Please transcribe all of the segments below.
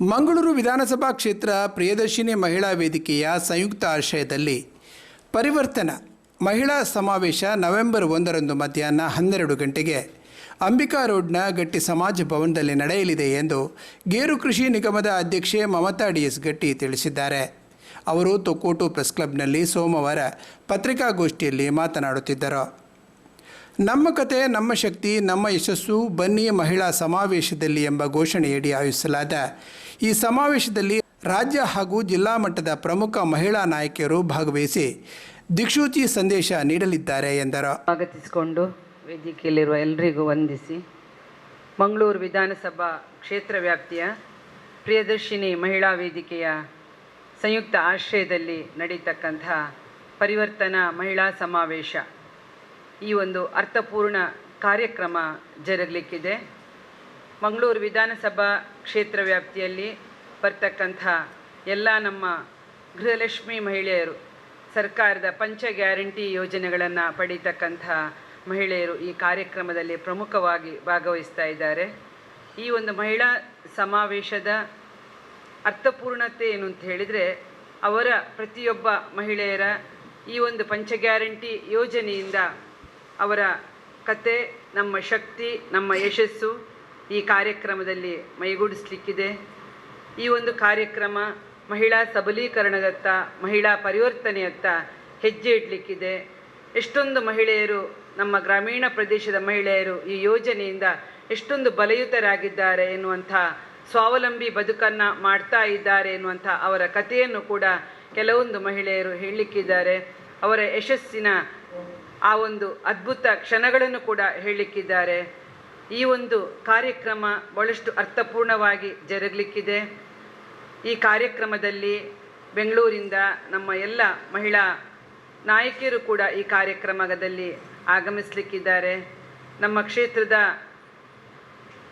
ಮಂಗಳೂರು ವಿಧಾನಸಭಾ ಕ್ಷೇತ್ರ ಪ್ರಿಯದರ್ಶಿನಿ ಮಹಿಳಾ ವೇದಿಕೆಯ ಸಂಯುಕ್ತ ಆಶ್ರಯದಲ್ಲಿ ಪರಿವರ್ತನ ಮಹಿಳಾ ಸಮಾವೇಶ ನವೆಂಬರ್ ಒಂದರಂದು ಮಧ್ಯಾಹ್ನ ಹನ್ನೆರಡು ಗಂಟೆಗೆ. ಅಂಬಿಕಾ ರೋಡ್ನ ಗಟ್ಟಿ ಸಮಾಜ ಭವನದಲ್ಲಿ ನಡೆಯಲಿದೆ ಎಂದು ಗೇರು ಕೃಷಿ ನಿಗಮದ ಅಧ್ಯಕ್ಷೆ ಮಮತಾ ಡಿ ಎಸ್ ಗಟ್ಟಿ ತಿಳಿಸಿದ್ದಾರೆ. ಅವರು ತೊಕ್ಕೋಟು ಪ್ರೆಸ್ ಕ್ಲಬ್ನಲ್ಲಿ ಸೋಮವಾರ ಪತ್ರಿಕಾಗೋಷ್ಠಿಯಲ್ಲಿ ಮಾತನಾಡುತ್ತಿದ್ದರು. ನಮ್ಮ ಕತೆ, ನಮ್ಮ ಶಕ್ತಿ, ನಮ್ಮ ಯಶಸ್ಸು, ಬನ್ನಿ ಮಹಿಳಾ ಸಮಾವೇಶದಲ್ಲಿ ಎಂಬ ಘೋಷಣೆಯಡಿ ಆಯೋಜಿಸಲಾದ ಈ ಸಮಾವೇಶದಲ್ಲಿ ರಾಜ್ಯ ಹಾಗೂ ಜಿಲ್ಲಾ ಮಟ್ಟದ ಪ್ರಮುಖ ಮಹಿಳಾ ನಾಯಕಿಯರು ಭಾಗವಹಿಸಿ ದಿಕ್ಸೂಚಿ ಸಂದೇಶ ನೀಡಲಿದ್ದಾರೆ ಎಂದರು. ಸ್ವಾಗತಿಸಿಕೊಂಡು ವೇದಿಕೆಯಲ್ಲಿರುವ ಎಲ್ಲರಿಗೂ ವಂದಿಸಿ ಮಂಗಳೂರು ವಿಧಾನಸಭಾ ಕ್ಷೇತ್ರ ವ್ಯಾಪ್ತಿಯ ಪ್ರಿಯದರ್ಶಿನಿ ಮಹಿಳಾ ವೇದಿಕೆಯ ಸಂಯುಕ್ತ ಆಶ್ರಯದಲ್ಲಿ ನಡೀತಕ್ಕಂಥ ಪರಿವರ್ತನಾ ಮಹಿಳಾ ಸಮಾವೇಶ. ಈ ಒಂದು ಅರ್ಥಪೂರ್ಣ ಕಾರ್ಯಕ್ರಮ ಜರುಗಲಿಕ್ಕಿದೆ. ಮಂಗಳೂರು ವಿಧಾನಸಭಾ ಕ್ಷೇತ್ರ ವ್ಯಾಪ್ತಿಯಲ್ಲಿ ಬರ್ತಕ್ಕಂಥ ಎಲ್ಲ ನಮ್ಮ ಗೃಹಲಕ್ಷ್ಮಿ ಮಹಿಳೆಯರು, ಸರ್ಕಾರದ ಪಂಚ ಗ್ಯಾರಂಟಿ ಯೋಜನೆಗಳನ್ನು ಪಡೀತಕ್ಕಂಥ ಮಹಿಳೆಯರು ಈ ಕಾರ್ಯಕ್ರಮದಲ್ಲಿ ಪ್ರಮುಖವಾಗಿ ಭಾಗವಹಿಸ್ತಾ ಇದ್ದಾರೆ. ಈ ಒಂದು ಮಹಿಳಾ ಸಮಾವೇಶದ ಅರ್ಥಪೂರ್ಣತೆ ಏನು ಅಂತ ಹೇಳಿದರೆ, ಅವರ ಪ್ರತಿಯೊಬ್ಬ ಮಹಿಳೆಯರ ಈ ಒಂದು ಪಂಚ ಗ್ಯಾರಂಟಿ ಯೋಜನೆಯಿಂದ ಅವರ ಕತೆ, ನಮ್ಮ ಶಕ್ತಿ, ನಮ್ಮ ಯಶಸ್ಸು ಈ ಕಾರ್ಯಕ್ರಮದಲ್ಲಿ ಮೈಗೂಡಿಸ್ಲಿಕ್ಕಿದೆ. ಈ ಒಂದು ಕಾರ್ಯಕ್ರಮ ಮಹಿಳಾ ಸಬಲೀಕರಣದತ್ತ, ಮಹಿಳಾ ಪರಿವರ್ತನೆಯತ್ತ ಹೆಜ್ಜೆ ಇಡಲಿಕ್ಕಿದೆ ಎಷ್ಟೊಂದು ಮಹಿಳೆಯರು, ನಮ್ಮ ಗ್ರಾಮೀಣ ಪ್ರದೇಶದ ಮಹಿಳೆಯರು ಈ ಯೋಜನೆಯಿಂದ ಎಷ್ಟೊಂದು ಬಲಯುತರಾಗಿದ್ದಾರೆ ಎನ್ನುವಂಥ ಸ್ವಾವಲಂಬಿ ಬದುಕನ್ನು ಮಾಡ್ತಾ ಇದ್ದಾರೆ ಎನ್ನುವಂಥ ಅವರ ಕಥೆಯನ್ನು ಕೂಡ ಕೆಲವೊಂದು ಮಹಿಳೆಯರು ಹೇಳಲಿಕ್ಕಿದ್ದಾರೆ. ಅವರ ಯಶಸ್ಸಿನ ಆ ಒಂದು ಅದ್ಭುತ ಕ್ಷಣಗಳನ್ನು ಕೂಡ ಹೇಳಲಿಕ್ಕಿದ್ದಾರೆ. ಈ ಒಂದು ಕಾರ್ಯಕ್ರಮ ಬಹಳಷ್ಟು ಅರ್ಥಪೂರ್ಣವಾಗಿ ಜರುಗಲಿಕ್ಕಿದೆ. ಈ ಕಾರ್ಯಕ್ರಮದಲ್ಲಿ ಬೆಂಗಳೂರಿಂದ ನಮ್ಮ ಎಲ್ಲ ಮಹಿಳಾ ನಾಯಕಿಯರು ಕೂಡ ಈ ಕಾರ್ಯಕ್ರಮದಲ್ಲಿ ಆಗಮಿಸಲಿಕ್ಕಿದ್ದಾರೆ. ನಮ್ಮ ಕ್ಷೇತ್ರದ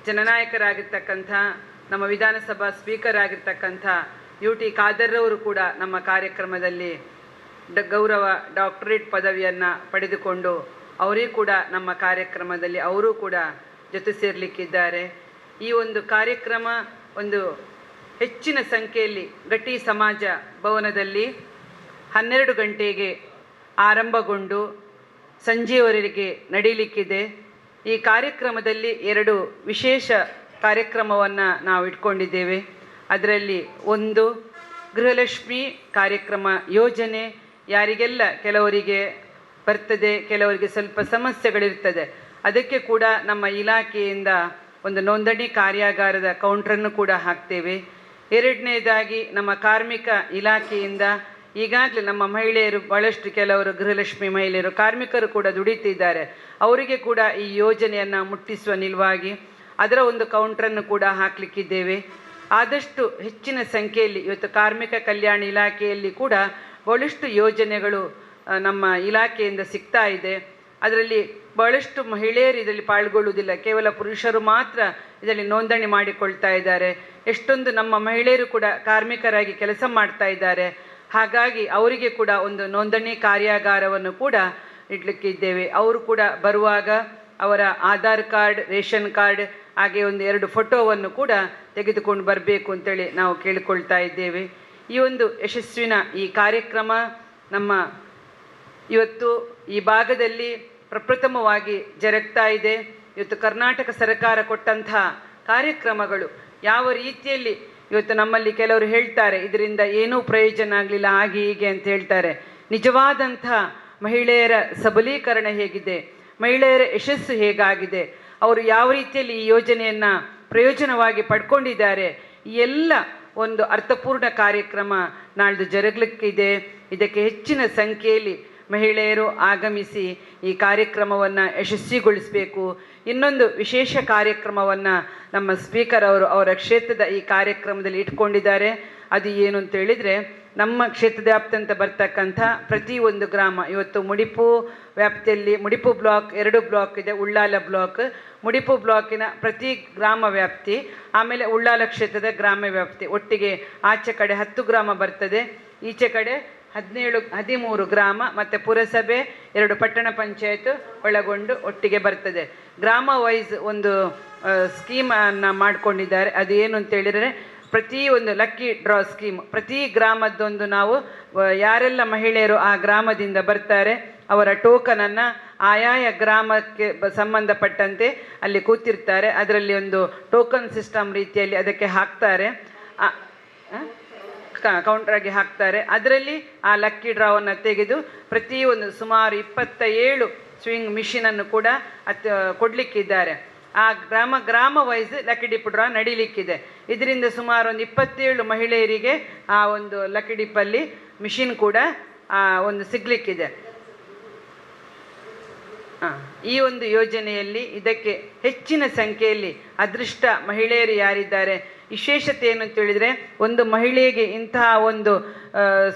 ಜನನಾಯಕರಾಗಿರ್ತಕ್ಕಂಥ, ನಮ್ಮ ವಿಧಾನಸಭಾ ಸ್ಪೀಕರ್ ಆಗಿರ್ತಕ್ಕಂಥ ಯು ಟಿ ಖಾದರ್ರವರು ಕೂಡ ನಮ್ಮ ಕಾರ್ಯಕ್ರಮದಲ್ಲಿ ಡ ಗೌರವ ಡಾಕ್ಟರೇಟ್ ಪದವಿಯನ್ನು ಪಡೆದುಕೊಂಡು ಅವರೇ ಕೂಡ ನಮ್ಮ ಕಾರ್ಯಕ್ರಮದಲ್ಲಿ ಅವರೂ ಕೂಡ ಜೊತೆ ಸೇರಲಿಕ್ಕಿದ್ದಾರೆ. ಈ ಒಂದು ಕಾರ್ಯಕ್ರಮ ಒಂದು ಹೆಚ್ಚಿನ ಸಂಖ್ಯೆಯಲ್ಲಿ ಗಟ್ಟಿ ಸಮಾಜ ಭವನದಲ್ಲಿ ಹನ್ನೆರಡು ಗಂಟೆಗೆ ಆರಂಭಗೊಂಡು ಸಂಜೆಯವರೆಗೆ ನಡೀಲಿಕ್ಕಿದೆ. ಈ ಕಾರ್ಯಕ್ರಮದಲ್ಲಿ ಎರಡು ವಿಶೇಷ ಕಾರ್ಯಕ್ರಮವನ್ನು ನಾವು ಇಟ್ಕೊಂಡಿದ್ದೇವೆ. ಅದರಲ್ಲಿ ಒಂದು ಗೃಹಲಕ್ಷ್ಮಿ ಕಾರ್ಯಕ್ರಮ ಯೋಜನೆ ಯಾರಿಗೆಲ್ಲ ಕೆಲವರಿಗೆ ಬರ್ತದೆ, ಕೆಲವರಿಗೆ ಸ್ವಲ್ಪ ಸಮಸ್ಯೆಗಳಿರ್ತದೆ, ಅದಕ್ಕೆ ಕೂಡ ನಮ್ಮ ಇಲಾಖೆಯಿಂದ ಒಂದು ನೋಂದಣಿ ಕಾರ್ಯಾಗಾರದ ಕೌಂಟ್ರನ್ನು ಕೂಡ ಹಾಕ್ತೇವೆ. ಎರಡನೇದಾಗಿ ನಮ್ಮ ಕಾರ್ಮಿಕ ಇಲಾಖೆಯಿಂದ ಈಗಾಗಲೇ ನಮ್ಮ ಮಹಿಳೆಯರು ಭಾಳಷ್ಟು ಕೆಲವರು, ಗೃಹಲಕ್ಷ್ಮಿ ಮಹಿಳೆಯರು, ಕಾರ್ಮಿಕರು ಕೂಡ ದುಡಿತಿದ್ದಾರೆ ಅವರಿಗೆ ಕೂಡ ಈ ಯೋಜನೆಯನ್ನು ಮುಟ್ಟಿಸುವ ನಿಲುವಾಗಿ ಅದರ ಒಂದು ಕೌಂಟ್ರನ್ನು ಕೂಡ ಹಾಕಲಿಕ್ಕಿದ್ದೇವೆ. ಆದಷ್ಟು ಹೆಚ್ಚಿನ ಸಂಖ್ಯೆಯಲ್ಲಿ ಇವತ್ತು ಕಾರ್ಮಿಕ ಕಲ್ಯಾಣ ಇಲಾಖೆಯಲ್ಲಿ ಕೂಡ ಬಹಳಷ್ಟು ಯೋಜನೆಗಳು ನಮ್ಮ ಇಲಾಖೆಯಿಂದ ಸಿಗ್ತಾ ಇದೆ. ಅದರಲ್ಲಿ ಬಹಳಷ್ಟು ಮಹಿಳೆಯರು ಇದರಲ್ಲಿ ಪಾಲ್ಗೊಳ್ಳುವುದಿಲ್ಲ. ಕೇವಲ ಪುರುಷರು ಮಾತ್ರ ಇದರಲ್ಲಿ ನೋಂದಣಿ ಮಾಡಿಕೊಳ್ತಾ ಇದ್ದಾರೆ. ಎಷ್ಟೊಂದು ನಮ್ಮ ಮಹಿಳೆಯರು ಕೂಡ ಕಾರ್ಮಿಕರಾಗಿ ಕೆಲಸ ಮಾಡ್ತಾ ಇದ್ದಾರೆ. ಹಾಗಾಗಿ ಅವರಿಗೆ ಕೂಡ ಒಂದು ನೋಂದಣಿ ಕಾರ್ಯಾಗಾರವನ್ನು ಕೂಡ ಇಡ್ಲಿಕ್ಕಿದ್ದೇವೆ ಅವರು ಕೂಡ ಬರುವಾಗ ಅವರ ಆಧಾರ್ ಕಾರ್ಡ್, ರೇಷನ್ ಕಾರ್ಡ್, ಹಾಗೆ ಒಂದು ಎರಡು ಫೋಟೋವನ್ನು ಕೂಡ ತೆಗೆದುಕೊಂಡು ಬರಬೇಕು ಅಂತೇಳಿ ನಾವು ಕೇಳಿಕೊಳ್ತಾ ಇದ್ದೇವೆ. ಈ ಒಂದು ಯಶಸ್ವಿನ ಈ ಕಾರ್ಯಕ್ರಮ ನಮ್ಮ ಇವತ್ತು ಈ ಭಾಗದಲ್ಲಿ ಪ್ರಪ್ರಥಮವಾಗಿ ಜರುಗ್ತಾ ಇದೆ. ಇವತ್ತು ಕರ್ನಾಟಕ ಸರ್ಕಾರ ಕೊಟ್ಟಂತಹ ಕಾರ್ಯಕ್ರಮಗಳು ಯಾವ ರೀತಿಯಲ್ಲಿ ಇವತ್ತು ನಮ್ಮಲ್ಲಿ ಕೆಲವರು ಹೇಳ್ತಾರೆ, ಇದರಿಂದ ಏನೂ ಪ್ರಯೋಜನ ಆಗಲಿಲ್ಲ, ಹಾಗೆ ಹೀಗೆ ಅಂತ ಹೇಳ್ತಾರೆ. ನಿಜವಾದಂಥ ಮಹಿಳೆಯರ ಸಬಲೀಕರಣ ಹೇಗಿದೆ, ಮಹಿಳೆಯರ ಯಶಸ್ಸು ಹೇಗಾಗಿದೆ, ಅವರು ಯಾವ ರೀತಿಯಲ್ಲಿ ಈ ಯೋಜನೆಯನ್ನು ಪ್ರಯೋಜನವಾಗಿ ಪಡ್ಕೊಂಡಿದ್ದಾರೆ, ಈ ಎಲ್ಲ ಒಂದು ಅರ್ಥಪೂರ್ಣ ಕಾರ್ಯಕ್ರಮ ನಾಳ್ದು ಜರುಗಲಿಕ್ಕಿದೆ. ಇದಕ್ಕೆ ಹೆಚ್ಚಿನ ಸಂಖ್ಯೆಯಲ್ಲಿ ಮಹಿಳೆಯರು ಆಗಮಿಸಿ ಈ ಕಾರ್ಯಕ್ರಮವನ್ನು ಯಶಸ್ವಿಗೊಳಿಸಬೇಕು. ಇನ್ನೊಂದು ವಿಶೇಷ ಕಾರ್ಯಕ್ರಮವನ್ನು ನಮ್ಮ ಸ್ಪೀಕರ್ ಅವರು ಅವರ ಕ್ಷೇತ್ರದ ಈ ಕಾರ್ಯಕ್ರಮದಲ್ಲಿ ಇಟ್ಕೊಂಡಿದ್ದಾರೆ. ಅದು ಏನು ಅಂತ ಹೇಳಿದರೆ, ನಮ್ಮ ಕ್ಷೇತ್ರದ ವ್ಯಾಪ್ತಂತ ಬರ್ತಕ್ಕಂಥ ಪ್ರತಿ ಒಂದು ಗ್ರಾಮ, ಇವತ್ತು ಮುಡಿಪು ವ್ಯಾಪ್ತಿಯಲ್ಲಿ ಮುಡಿಪು ಬ್ಲಾಕ್, ಎರಡು ಬ್ಲಾಕ್ ಇದೆ, ಉಳ್ಳಾಲ ಬ್ಲಾಕ್. ಮುಡಿಪು ಬ್ಲಾಕಿನ ಪ್ರತಿ ಗ್ರಾಮ ವ್ಯಾಪ್ತಿ, ಆಮೇಲೆ ಉಳ್ಳಾಲ ಕ್ಷೇತ್ರದ ಗ್ರಾಮ ವ್ಯಾಪ್ತಿ. ಒಟ್ಟಿಗೆ ಆಚೆ ಕಡೆ ಹತ್ತು ಗ್ರಾಮ ಬರ್ತದೆ. ಈಚೆ ಕಡೆ ಹದಿನೇಳು, ಹದಿಮೂರು ಗ್ರಾಮ, ಮತ್ತು ಪುರಸಭೆ ಎರಡು ಪಟ್ಟಣ ಪಂಚಾಯತ್ ಒಳಗೊಂಡು ಒಟ್ಟಿಗೆ ಬರ್ತದೆ. ಗ್ರಾಮ ವೈಸ್ ಒಂದು ಸ್ಕೀಮನ್ನು ಮಾಡಿಕೊಂಡಿದ್ದಾರೆ. ಅದು ಏನು ಅಂತ ಹೇಳಿದರೆ ಪ್ರತಿ ಒಂದು ಲಕ್ಕಿ ಡ್ರಾ ಸ್ಕೀಮ್ ಪ್ರತಿ ಗ್ರಾಮದ್ದೊಂದು ನಾವು ಯಾರೆಲ್ಲ ಮಹಿಳೆಯರು ಆ ಗ್ರಾಮದಿಂದ ಬರ್ತಾರೆ, ಅವರ ಟೋಕನನ್ನು ಆಯಾಯ ಗ್ರಾಮಕ್ಕೆ ಸಂಬಂಧಪಟ್ಟಂತೆ ಅಲ್ಲಿ ಕೂತಿರ್ತಾರೆ. ಅದರಲ್ಲಿ ಒಂದು ಟೋಕನ್ ಸಿಸ್ಟಮ್ ರೀತಿಯಲ್ಲಿ ಅದಕ್ಕೆ ಹಾಕ್ತಾರೆ? ಕೌಂಟ್ರಾಗಿ ಹಾಕ್ತಾರೆ. ಅದರಲ್ಲಿ ಆ ಲಕ್ಕಿ ಡ್ರಾವನ್ನು ತೆಗೆದು ಪ್ರತಿಯೊಂದು ಸುಮಾರು ಇಪ್ಪತ್ತ ಏಳು ಸ್ವಿಂಗ್ ಮಿಷಿನನ್ನು ಕೂಡ ಅತ್, ಕೊಡಲಿಕ್ಕಿದ್ದಾರೆ. ಆ ಗ್ರಾಮ ಗ್ರಾಮ ವೈಸ್ ಡಿಪ್ ಡ್ರಾ ನಡೀಲಿಕ್ಕಿದೆ. ಇದರಿಂದ ಸುಮಾರು ಒಂದು ಇಪ್ಪತ್ತೇಳು ಮಹಿಳೆಯರಿಗೆ ಆ ಒಂದು ಲಕ್ಕಿ ಡಿಪ್ಪಲ್ಲಿ ಮಿಷಿನ್ ಕೂಡ ಒಂದು ಸಿಗ್ಲಿಕ್ಕಿದೆ. ಈ ಒಂದು ಯೋಜನೆಯಲ್ಲಿ ಇದಕ್ಕೆ ಹೆಚ್ಚಿನ ಸಂಖ್ಯೆಯಲ್ಲಿ ಅದೃಷ್ಟ ಮಹಿಳೆಯರು ಯಾರಿದ್ದಾರೆ? ವಿಶೇಷತೆ ಏನು ಅಂತ ಹೇಳಿದರೆ ಒಂದು ಮಹಿಳೆಗೆ ಇಂತಹ ಒಂದು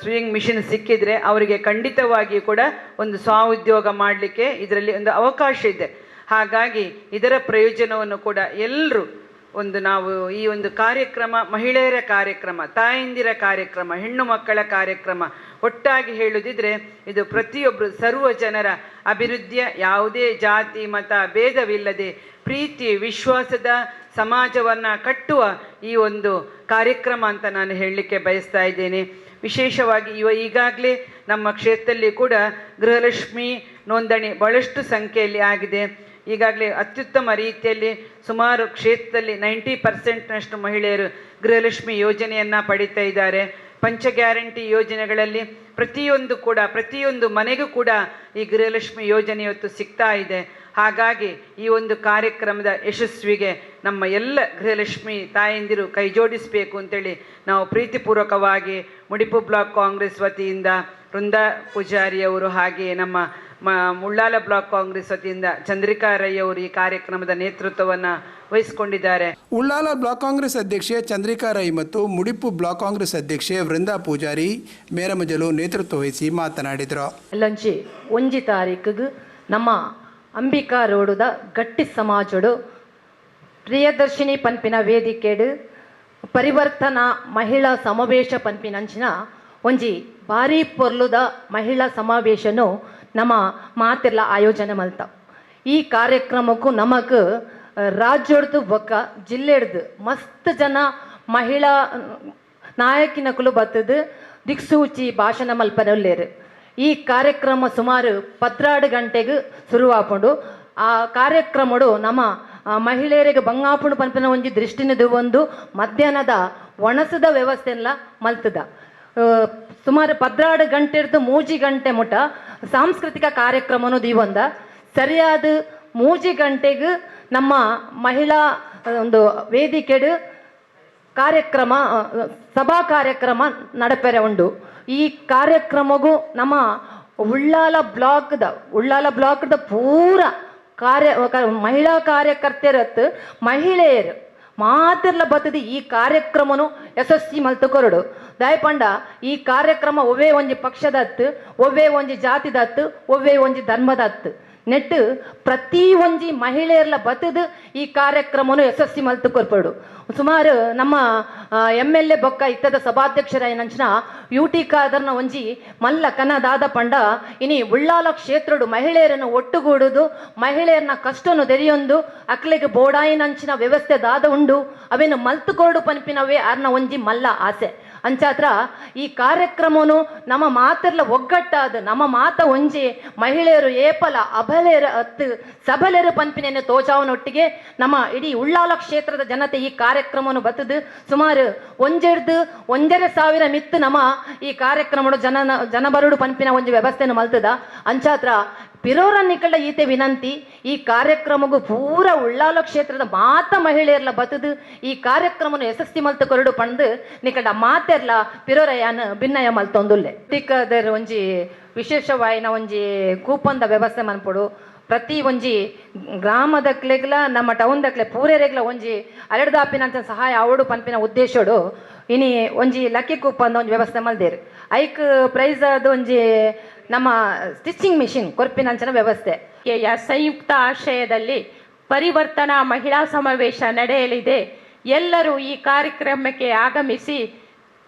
ಸ್ವಿಂಗ್ ಮಿಷಿನ್ ಸಿಕ್ಕಿದರೆ ಅವರಿಗೆ ಖಂಡಿತವಾಗಿಯೂ ಕೂಡ ಒಂದು ಸ್ವ ಉದ್ಯೋಗ ಮಾಡಲಿಕ್ಕೆ ಇದರಲ್ಲಿ ಒಂದು ಅವಕಾಶ ಇದೆ. ಹಾಗಾಗಿ ಇದರ ಪ್ರಯೋಜನವನ್ನು ಕೂಡ ಎಲ್ಲರೂ ಒಂದು ನಾವು ಈ ಒಂದು ಕಾರ್ಯಕ್ರಮ, ಮಹಿಳೆಯರ ಕಾರ್ಯಕ್ರಮ, ತಾಯಂದಿರ ಕಾರ್ಯಕ್ರಮ, ಹೆಣ್ಣು ಮಕ್ಕಳ ಕಾರ್ಯಕ್ರಮ ಒಟ್ಟಾಗಿ ಹೇಳುದಿದ್ರೆ ಇದು ಪ್ರತಿಯೊಬ್ಬರು ಸರ್ವ ಜನರ ಅಭಿವೃದ್ಧಿಯ ಯಾವುದೇ ಜಾತಿ, ಮತ, ಭೇದವಿಲ್ಲದೆ ಪ್ರೀತಿ, ವಿಶ್ವಾಸದ ಸಮಾಜವನ್ನು ಕಟ್ಟುವ ಈ ಒಂದು ಕಾರ್ಯಕ್ರಮ ಅಂತ ನಾನು ಹೇಳಲಿಕ್ಕೆ ಬಯಸ್ತಾ ಇದ್ದೇನೆ. ವಿಶೇಷವಾಗಿ ಇವ ಈಗಾಗಲೇ ನಮ್ಮ ಕ್ಷೇತ್ರದಲ್ಲಿ ಕೂಡ ಗೃಹಲಕ್ಷ್ಮಿ ನೋಂದಣಿ ಬಹಳಷ್ಟು ಸಂಖ್ಯೆಯಲ್ಲಿ ಆಗಿದೆ. ಈಗಾಗಲೇ ಅತ್ಯುತ್ತಮ ರೀತಿಯಲ್ಲಿ ಸುಮಾರು ಕ್ಷೇತ್ರದಲ್ಲಿ ನೈಂಟಿ ಪರ್ಸೆಂಟ್ನಷ್ಟು ಮಹಿಳೆಯರು ಗೃಹಲಕ್ಷ್ಮಿ ಯೋಜನೆಯನ್ನು ಪಡಿತಾ ಇದ್ದಾರೆ. ಪಂಚ ಗ್ಯಾರಂಟಿ ಯೋಜನೆಗಳಲ್ಲಿ ಪ್ರತಿಯೊಂದು ಕೂಡ, ಪ್ರತಿಯೊಂದು ಮನೆಗೂ ಕೂಡ ಈ ಗೃಹಲಕ್ಷ್ಮಿ ಯೋಜನೆ ಇವತ್ತು ಸಿಗ್ತಾ ಇದೆ. ಹಾಗಾಗಿ ಈ ಒಂದು ಕಾರ್ಯಕ್ರಮದ ಯಶಸ್ವಿಗೆ ನಮ್ಮ ಎಲ್ಲ ಗೃಹಲಕ್ಷ್ಮಿ ತಾಯಂದಿರು ಕೈ ಜೋಡಿಸಬೇಕು ಅಂತೇಳಿ ನಾವು ಪ್ರೀತಿಪೂರ್ವಕವಾಗಿ ಮುಡಿಪು ಬ್ಲಾಕ್ ಕಾಂಗ್ರೆಸ್ ವತಿಯಿಂದ ವೃಂದಾ ಪೂಜಾರಿಯವರು ಹಾಗೆಯೇ ನಮ್ಮ ಮ ಮುಳ್ಳಾಲ ಬ್ಲಾಕ್ ಕಾಂಗ್ರೆಸ್ ವತಿಯಿಂದ ಚಂದ್ರಿಕಾ ರೈ ಅವರು ಈ ಕಾರ್ಯಕ್ರಮದ ನೇತೃತ್ವವನ್ನು ವಹಿಸಿಕೊಂಡಿದ್ದಾರೆ. ಉಳ್ಳಾಲ ಬ್ಲಾಕ್ ಕಾಂಗ್ರೆಸ್ ಅಧ್ಯಕ್ಷೆ ಚಂದ್ರಿಕಾ ರೈ ಮತ್ತು ಮುಡಿಪು ಬ್ಲಾಕ್ ಕಾಂಗ್ರೆಸ್ ಅಧ್ಯಕ್ಷೆ ವೃಂದಾ ಪೂಜಾರಿ ಮೇರಮಜಲು ನೇತೃತ್ವ ವಹಿಸಿ ಮಾತನಾಡಿದರು. ಲಂಚಿ ಒಂಜಿ ತಾರೀಕಿಗೆ ನಮ್ಮ ಅಂಬಿಕಾ ರೋಡುದ ಗಟ್ಟಿ ಸಮಾಜಡು ಪ್ರಿಯದರ್ಶಿನಿ ಪನ್ಪಿನ ವೇದಿಕೆಡು ಪರಿವರ್ತನಾ ಮಹಿಳಾ ಸಮಾವೇಶ ಪನ್ಪಿನಂಚಿನ ಒಂಜಿ ಭಾರಿ ಪೊರ್ಲುದ ಮಹಿಳಾ ಸಮಾವೇಶನು ನಮ್ಮ ಮಾತೆಲ್ಲ ಆಯೋಜನೆ ಮಲ್ತ ಈ ಕಾರ್ಯಕ್ರಮಕ್ಕೂ ನಮಕ್ ರಾಜ್ಯಡ್ದು ಬೊಕ್ಕ ಜಿಲ್ಲೆಡ್ದು ಮಸ್ತ್ ಜನ ಮಹಿಳಾ ನಾಯಕಿನಕುಲು ಬತ್ತದು ದಿಕ್ಸೂಚಿ ಭಾಷಣ ಮಲ್ಪನಲ್ಲೇರು. ಈ ಕಾರ್ಯಕ್ರಮ ಸುಮಾರು ಪತ್ರಾಡು ಗಂಟೆಗೆ ಶುರುವಾಪುಂಡು. ಆ ಕಾರ್ಯಕ್ರಮಡು ನಮ್ಮ ಮಹಿಳೆಯರಿಗೆ ಬಂಗಾಪುಣ ಪನ್ಪಿನ ಒಂಜಿ ದೃಷ್ಟಿನದು ಒಂದು ಮಧ್ಯಾಹ್ನದ ಒಣಸದ ವ್ಯವಸ್ಥೆ ಎಲ್ಲ ಮಲ್ತದ ಸುಮಾರು ಪದ್ರಾಡು ಗಂಟೆ ಹಿಡ್ದು ಮೂಜಿ ಗಂಟೆ ಮುಟ ಸಾಂಸ್ಕೃತಿಕ ಕಾರ್ಯಕ್ರಮನು ಒಂದು ಸರಿಯಾದ ಮೂಜಿ ಗಂಟೆಗೆ ನಮ್ಮ ಮಹಿಳಾ ಒಂದು ವೇದಿಕೆಡು ಕಾರ್ಯಕ್ರಮ ಸಭಾ ಕಾರ್ಯಕ್ರಮ ನಡಪೆರೆ ಉಂಡು. ಈ ಕಾರ್ಯಕ್ರಮಗೂ ನಮ್ಮ ಉಳ್ಳಾಲ ಬ್ಲಾಕ್ದ ಉಳ್ಳಾಲ ಬ್ಲಾಕ್ದ ಪೂರ ಕಾರ್ಯ ಮಹಿಳಾ ಕಾರ್ಯಕರ್ತೆರತ್ ಮಹಿಳೆಯರು ಮಾತೆರ್ಲ ಬತ್ತದೆ ಈ ಕಾರ್ಯಕ್ರಮನು ಯಶಸ್ವಿ ಮಲ್ತುಕೊರಡು. ದಯಪಂಡ, ಈ ಕಾರ್ಯಕ್ರಮ ಒವ್ವೇ ಒಂಜಿ ಪಕ್ಷದತ್ತು, ಒವ್ವೇ ಒಂಜಿ ಜಾತಿದತ್ತು, ಒವ್ವೇ ಒಂಜಿ ಧರ್ಮದತ್ತು. ನೆಟ್ಟು ಪ್ರತಿ ಒಂಜಿ ಮಹಿಳೆಯರ್ಲ ಬತದು ಈ ಕಾರ್ಯಕ್ರಮನು ಯಶಸ್ವಿ ಮಲ್ತು ಕೊರ್ಪಡು. ಸುಮಾರು ನಮ್ಮ ಎಂ ಎಲ್ ಎ ಬೊಕ್ಕ ಇತ್ತದ ಸಭಾಧ್ಯಕ್ಷರಾಯಿನಂಚಿನ ಯು ಟಿ ಖಾದರ್ನ ಒಂಜಿ ಮಲ್ಲ ಕನದಾದ ಪಂಡ ಇನಿ ಉಳ್ಳಾಲ ಕ್ಷೇತ್ರಡು ಮಹಿಳೆಯರನ್ನು ಒಟ್ಟುಗೂಡುದು ಮಹಿಳೆಯರನ್ನ ಕಷ್ಟನು ತೆರೆಯೊಂದು ಅಕ್ಲೆಗೆ ಬೋಡಾಯಿನಂಚಿನ ವ್ಯವಸ್ಥೆ ದಾದ ಉಂಡು, ಅವೇನು ಮಲ್ತುಕೋಡು ಪನ್ಪಿನವೇ ಅರ್ನ ಒಂಜಿ ಮಲ್ಲ ಆಸೆ. ಅಂಚಾತ್ರ ಈ ಕಾರ್ಯಕ್ರಮನು ನಮ್ಮ ಮಾತೆರ್ಲ ಒಗ್ಗಟ್ಟಾದ, ನಮ್ಮ ಮಾತ ಒಂಜಿ ಮಹಿಳೆಯರು ಏಪಲ ಅಬಲೆಯರ ಅತ್ತು ಸಬಲೆರು ಪಂಪಿನ ತೋಚಾವನೊಟ್ಟಿಗೆ ನಮ್ಮ ಇಡೀ ಉಳ್ಳಾಲ ಕ್ಷೇತ್ರದ ಜನತೆ ಈ ಕಾರ್ಯಕ್ರಮನು ಬತ್ತದು. ಸುಮಾರು ಒಂಜೆಡ್ದು ಒಂದೆರಡು ಸಾವಿರ ಮಿತ್ತು ನಮ್ಮ ಈ ಕಾರ್ಯಕ್ರಮಡು ಜನ ಜನಬರುಡು ಪನ್ಪಿನ ಒಂಜಿ ವ್ಯವಸ್ಥೆಯನ್ನು ಮಲ್ತದ. ಅಂಚಾತ್ರ ಪಿರೋರ ನಿಕಳ ಈತೆ ವಿನಂತಿ, ಈ ಕಾರ್ಯಕ್ರಮಗೂ ಪೂರ ಉಳ್ಳಾಲ ಕ್ಷೇತ್ರದ ಮಾತ ಮಹಿಳೆಯರ್ಲ ಬತದು ಈ ಕಾರ್ಯಕ್ರಮನು ಯಶಸ್ವಿ ಮಲ್ತು ಕೊರಡು ಪಂದು ನಿಕಡ ಮಾತೆರ್ಲ ಪಿರೋರ ಯಾನ್ ಭಿನ್ನಯ ಮಲ್ತೊಂದುಲ್ಲೆ. ತಿಕ್ಕದರ್ ಒಂಜಿ ವಿಶೇಷವಾಯಿನ ಒಂಜಿ ಕೂಪನ್ದ ವ್ಯವಸ್ಥೆ ಮನ್ಪುಡು. ಪ್ರತಿ ಒಂಜಿ ಗ್ರಾಮದಕ್ಲೆಗ್ಲ ನಮ್ಮ ಟೌನ್ ದಕ್ಲೆ ಪೂರೆರೆಗ್ಲ ಒಂಜಿ ಅರಡ್ದಾಪಿನಂತ ಸಹಾಯ ಅವಡು ಪನ್ಪಿನ ಉದ್ದೇಶಡು, ಇನಿ ಒಂಜಿ ಲಕ್ಕಿ ಕೂಪಂದ ಒಂಜಿ ವ್ಯವಸ್ಥೆ ಮಲ್ದೇರು. ಐಕ್ ಪ್ರೈಸ್ ಅದು ಒಂಜಿ ನಮ್ಮ ಸ್ಟಿಚಿಂಗ್ ಮಿಷಿನ್ ಕೊರ್ಪಿನಂಚನ ವ್ಯವಸ್ಥೆ. ಸಂಯುಕ್ತ ಆಶ್ರಯದಲ್ಲಿ ಪರಿವರ್ತನಾ ಮಹಿಳಾ ಸಮಾವೇಶ ನಡೆಯಲಿದೆ. ಎಲ್ಲರೂ ಈ ಕಾರ್ಯಕ್ರಮಕ್ಕೆ ಆಗಮಿಸಿ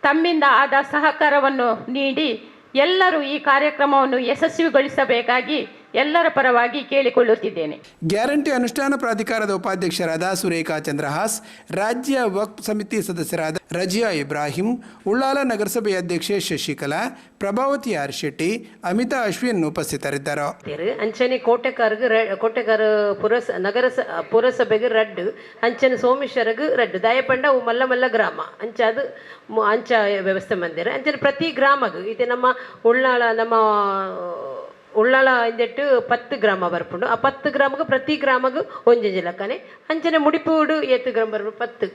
ತಮ್ಮಿಂದ ಆದ ಸಹಕಾರವನ್ನು ನೀಡಿ ಎಲ್ಲರೂ ಈ ಕಾರ್ಯಕ್ರಮವನ್ನು ಯಶಸ್ವಿಗೊಳಿಸಬೇಕಾಗಿ ಎಲ್ಲರ ಪರವಾಗಿ ಕೇಳಿಕೊಳ್ಳುತ್ತಿದ್ದೇನೆ ಗ್ಯಾರಂಟಿ ಅನುಷ್ಠಾನ ಪ್ರಾಧಿಕಾರದ ಉಪಾಧ್ಯಕ್ಷರಾದ ಸುರೇಖಾ ಚಂದ್ರಹಾಸ್ ರಾಜ್ಯ ವಕ್ಫ್ ಸಮಿತಿ ಸದಸ್ಯರಾದ ರಜಿಯಾ ಇಬ್ರಾಹಿಂ ಉಳ್ಳಾಲ ನಗರಸಭೆ ಅಧ್ಯಕ್ಷೆ ಶಶಿಕಲಾ ಪ್ರಭಾವತಿ ಆರ್ ಶೆಟ್ಟಿ ಅಮಿತಾ ಅಶ್ವಿನ್ ಉಪಸ್ಥಿತರಿದ್ದರು. ಅಂಚನೆ ಕೋಟೆಕಾರ್ಗ್ ರೆ- ಕೋಟೆಕಾರ ಪುರಸ ನಗರ ಪುರಸಭೆಗೆ ರಡ್ಡು ಅಂಚನೆ ಸೋಮೇಶ್ವರಗ್ ರಡ್ಡು ದಯಪಂಡ ಮಲ್ಲ ಮಲ್ಲ ಗ್ರಾಮ ಅಂಚ ಅದು ಅಂಚ ವ್ಯವಸ್ಥೆ ಮಂದಿರ ಅಂಚನೆ ಪ್ರತಿ ಗ್ರಾಮಗ್ ಇದು ನಮ್ಮ ಉಳ್ಳಾಳ ನಮ್ಮ ಉಳ್ಳಾಳ ಇಂದೆಟ್ಟು ಪತ್ತು ಗ್ರಾಮ ಬರ್ಪುಂಡು ಆ ಪತ್ತು ಗ್ರಾಮಗ್ ಪ್ರತಿ ಗ್ರಾಮಗ್ ಒಂಜೊಂಜಿ ಲೆಕ್ಕನೆ ಅಂಚನೆ ಮುಡಿಪೂಡು ಏತು ಗ್ರಾಮ ಬರ್ಪುಂಡು ಪತ್ತು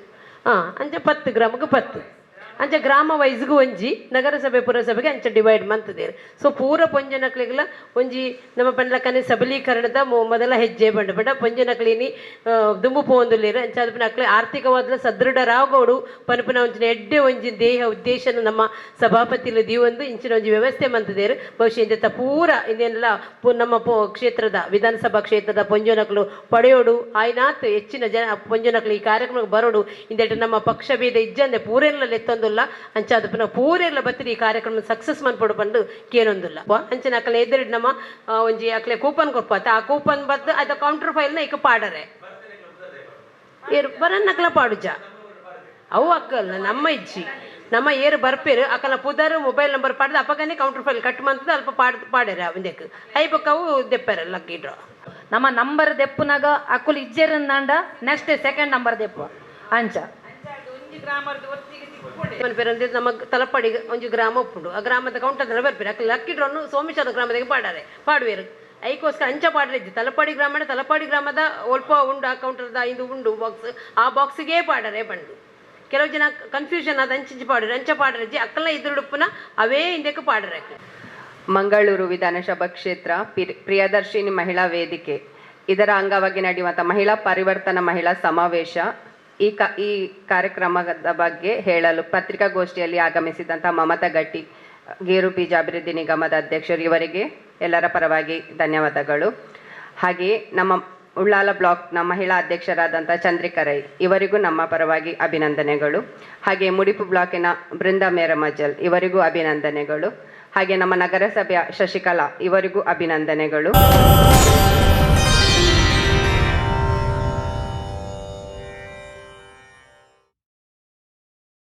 ಹಾಂ ಅಂಚೆ ಪತ್ತು ಗ್ರಾಮಗ್ ಪತ್ತು ಅಂಚ ಗ್ರಾಮ ವೈಸ್ಗೂ ಒಂಜಿ, ನಗರಸಭೆ, ಪುರಸಭೆಗೆ ಅಂಚ ಡಿವೈಡ್ ಮಂತದೇರು. ಸೊ ಪೂರ ಪೊಂಜನಕ್ಲಿಗಲ ಒಂಜಿ ನಮ್ಮ ಪಂಡ್ಲಕ್ಕನೆ ಸಬಲೀಕರಣದ ಮೊದಲ ಹೆಜ್ಜೆ ಬಂಡ ಬಂಡ ಪೊಂಜನಕ್ಲಿನಿ ದುಂಬು ಪೋಂದುಲ್ಲೇರು ಅಂಚ ಅದು ನಕ್ಲೆ ಆರ್ಥಿಕವಾದ ಸದೃಢರಾಗೋಡು, ಪನಪನ ಒಂಚಿನ ಎಡ್ಡೆ ಒಂಜಿ ದೇಹ ಉದ್ದೇಶನ ನಮ್ಮ ಸಭಾಪತಿಲು ದೀವೊಂದು, ಇಂಚಿನ ಒಂಜಿ ವ್ಯವಸ್ಥೆ ಮಂತದೇರು. ಬಹುಶಃ ಇಂದ ಪೂರ ಪು- ನಮ್ಮ ಕ್ಷೇತ್ರದ, ವಿಧಾನಸಭಾ ಕ್ಷೇತ್ರದ ಪೊಂಜನಕ್ಲು ಪಡೆಯೋಡು, ಆಯ್ನಾತ್ ಹೆಚ್ಚಿನ ಜನ ಪೊಂಜನಕ್ಲು ಈ ಕಾರ್ಯಕ್ರಮಕ್ಕೆ ಬರೋಡು ಇಂದೆಟ್ಟು ನಮ್ಮ ಪಕ್ಷ ಭೇದ ಇಜ್ಜಂದೆ ಪೂರೆಲ್ಲ ಎತ್ತೊಂದುಲ್ಲ ಅಂಚ ಅದಪ್ಪನ ಪುನಃ ಪೂರೆಲ್ಲ ಬತ್ತಿರಿ ಈ ಕಾರ್ಯಕ್ರಮ ಸಕ್ಸಸ್ ಮನ್ಪಡು ಬಂದು ಕೇನೊಂದುಲ್ಲ ವ ಅಂಚನ ಅಕ್ಕಲೆ ಎದುರು ನಮ್ಮ ಒಂಜಿ ಅಕ್ಲೆ ಕೂಪನ್ ಕೊಡ್ಪಾತ ಆ ಕೂಪನ್ ಬದ್ದು ಅದ ಕೌಂಟರ್ ಫೈಲ್ನ ಈಗ ಪಾಡರೆ. ಏರು ಬರನ್ನ ಅಕ್ಲ ಪಾಡುಜ. ಅವು ಅಕ್ಕಲ್ಲ ನಮ್ಮ ಇಜ್ಜಿ. ನಮ್ಮ ಏರು ಬರ್ಪೇರು ಅಕ್ಕಲ ಪುದರ್ ಮೊಬೈಲ್ ನಂಬರ್ ಪಾಡ್ದು ಅಪ್ಪಗನೇ ಕೌಂಟರ್ ಫೈಲ್ ಕಟ್ ಮಂತದ ಅಲ್ಪ ಪಾಡ್ ಪಾಡ್ಯಾರ ಐ ಐಪಕ್ಕವು ದೆಪ್ಪರ ಲಕ್ಕಿಡ್ರು ನಮ್ಮ ನಂಬರ್ ದೆಪ್ಪುನಾಗ ಅಕ್ಕುಲು ಇಜ್ಜೆರಂದಾಂಡ ನೆಕ್ಸ್ಟ್ ಸೆಕೆಂಡ್ ನಂಬರ್ ದೆಪ್ಪು. ಅಂಚ. ಮನ್ಪೇರಂದ್ರೆ ನಮ್ಮ ತಲಪಾಡಿ ಒಂಜಿ ಗ್ರಾಮ ಉಪ್ಪುಂಡು ಆ ಗ್ರಾಮದ ಕೌಂಟರ್ ಬರ್ಪೇರು ಅಕ್ಕ ಲಕ್ಕಿಡ್ರನ್ನು ಸೋಮೇಶ್ವರ ಗ್ರಾಮದಾಗೆ ಪಾಡಾರೆ, ಪಾಡುವೇರು. ಐಕೋಸ್ಕರ ಅಂಚ ಪಾಡ್ರಿದ್ದು ತಲಪಾಡಿ ಗ್ರಾಮದ ತಲಪಾಡಿ ಗ್ರಾಮದ ಒಲ್ಪ ಉಂಡು, ಆ ಕೌಂಟರ್ದ ಇಂದು ಉಂಡು ಬಾಕ್ಸ್ ಆ ಬಾಕ್ಸಿಗೆ ಪಾಡರೆ ಬಂಡು ಕೆಲವು ಜನ ಕನ್ಫ್ಯೂಷನ್ ಅದು ಅಂಚಿಂಚಿ ಪಾಡ್ರೆ ಅಂಚ ಪಾಡ್ರಜ್ಜಿ ಅಕ್ಕಲ ಇದ್ರುಡುಪ್ಪುನ ಅವೇ ಹಿಂದಕ್ಕೆ ಪಾಡ್ರೆ ಮಂಗಳೂರು ವಿಧಾನಸಭಾ ಕ್ಷೇತ್ರ, ಪಿರ್- ಪ್ರಿಯದರ್ಶಿನಿ ಮಹಿಳಾ ವೇದಿಕೆ. ಇದರ ಅಂಗವಾಗಿ ನಡೆಯುವಂಥ ಮಹಿಳಾ ಪರಿವರ್ತನಾ ಮಹಿಳಾ ಸಮಾವೇಶ. ಈ ಕ, ಈ ಕಾರ್ಯಕ್ರಮದ ಬಗ್ಗೆ ಹೇಳಲು ಪತ್ರಿಕಾಗೋಷ್ಠಿಯಲ್ಲಿ ಆಗಮಿಸಿದಂಥ ಮಮತಾ ಗಟ್ಟಿ, ಗೇರು ಬೀಜ ಅಭಿವೃದ್ಧಿ ನಿಗಮದ ಅಧ್ಯಕ್ಷರು ಇವರಿಗೆ ಎಲ್ಲರ ಪರವಾಗಿ ಧನ್ಯವಾದಗಳು. ಹಾಗೆಯೇ ನಮ್ಮ ಉಳ್ಳಾಲ ಬ್ಲಾಕ್ನ ಮಹಿಳಾ ಅಧ್ಯಕ್ಷರಾದಂಥ ಚಂದ್ರಿಕಾ ರೈ ಇವರಿಗೂ ನಮ್ಮ ಪರವಾಗಿ ಅಭಿನಂದನೆಗಳು. ಹಾಗೆ ಮುಡಿಪು ಬ್ಲಾಕಿನ ಬೃಂದ ಮೇರಮಜಲ್ ಇವರಿಗೂ ಅಭಿನಂದನೆಗಳು. ಹಾಗೆ ನಮ್ಮ ನಗರಸಭೆಯ ಶಶಿಕಲಾ ಇವರಿಗೂ ಅಭಿನಂದನೆಗಳು.